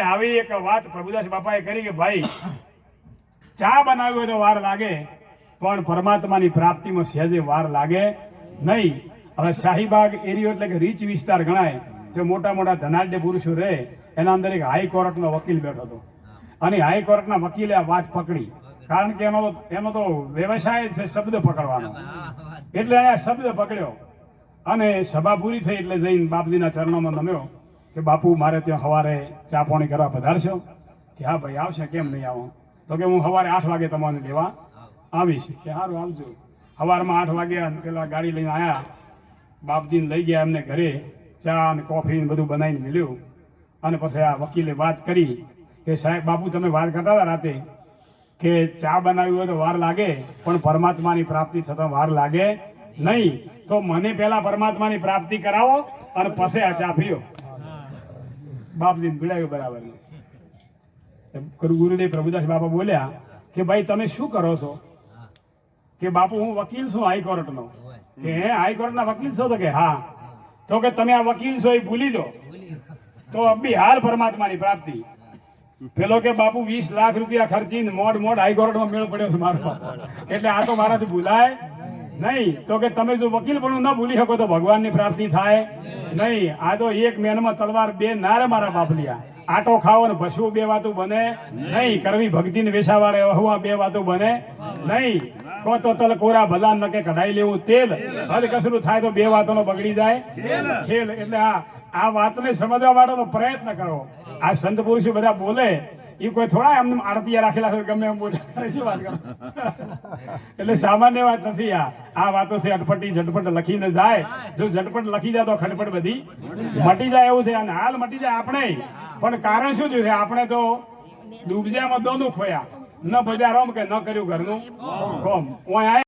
આવી એક વાત પ્રભુદાસ બાપાએ કરી કે, ભાઈ, ચા બનાવી તો વાર લાગે, પણ પરમાત્માની પ્રાપ્તિમાં સહેજે વાર લાગે નહીં. હવે શાહીબાગ એરિયો એટલે કે રીચ વિસ્તાર ગણાય, જે મોટા મોટા ધનાઢ્ય પુરુષો રહે, એના અંદર એક હાઈકોર્ટનો વકીલ બેઠો હતો. અને હાઈકોર્ટના વકીલે આ વાત પકડી. કારણ કે એનો એનો તો વ્યવસાય છે શબ્દ પકડવાનો. એટલે આ શબ્દ પકડ્યો. અને સભા પૂરી થઈ એટલે જઈને બાપજીના ચરણોમાં નમ્યો. કે બાપુ, મારે ત્યાં સવારે ચા પાણી કરવા પધારશો? કે હા ભાઈ, આવશે, કેમ નહીં આવો? તો કે હું સવારે આઠ વાગે તમારે લેવા આવીશ. કે સારું આવજો. સવારમાં આઠ વાગ્યા પેલા ગાડી લઈને આવ્યા બાપજીને લઈ ગયા એમને ઘરે. ચા અને કોફી ને બધું બનાવીને મળ્યું અને પછી આ વકીલે વાત કરી કે, સાહેબ, બાપુ, તમે વાત કરતા હતા રાતે? કે ચા બનાવી હોય તો વાર લાગે, પણ પરમાત્માની પ્રાપ્તિ થતા વાર લાગે નહીં. તો મને પહેલા પરમાત્માની પ્રાપ્તિ કરાવો અને પછી આ ચા પીઓ. બાપજીને ભીડાયું બરાબર. ગુરુ- ગુરુદેવ પ્રભુદાસ બાપા બોલ્યા કે ભાઈ તમે શું કરો છો? કે બાપુ હું વકીલ છું હાઈકોર્ટનો કે હે હાઈકોર્ટના વકીલ છો તો કે હા. તો કે તમે આ વકીલ છો એ ભૂલી દો. તો અબી હાલ પરમાત્માની પ્રાપ્તિ. પેલો કે બાપુ વીસ લાખ રૂપિયા ખર્ચીને મોડ મોડ હાઈકોર્ટમાં મેળ પડ્યો છે મારો. એટલે આ તો મારાથી ભૂલાય. નહીં તો કે તમે જો વકીલ પણ ન ભૂલી શકો તો ભગવાનની પ્રાપ્તિ થાય. નહીં આ તો એક મેનમાં તલવાર બે નારે મારા બાપલિયા આટો ખાવો ને પશુ બે વાતો બને. નહીં કરવી ભક્તિ ને વેસાવાળે અહવા બે વાતો બને. નહીં કો તો તલ કોરા ભલા નકે કઢાઈ લેવું તેલ. હદ કસરું થાય તો બે વાતોનો બગડી જાય. ખેલ એટલે આ આ વાતને સમજવા માટેનો પ્રયત્ન કરો. આ સંત પુરુષો બધા બોલે એ કોઈ થોડા એમને આરતીયા રાખેલા હોય, ગમે એમ બોલે. શું વાત એટલે સામાન્ય વાત નથી આ. આ વાતો છે અટપટી ઝટપટ લખીને જાય. જો ઝટપટ લખી જાય તો ખટપટ બધી મટી જાય એવું છે અને હાલ મટી જાય આપણે. પણ કારણ શું થયું છે? આપણે તો ડૂબજામાં દોનું ખોયા ન બજાર કે ન કર્યું ઘરનું કોમ. આયા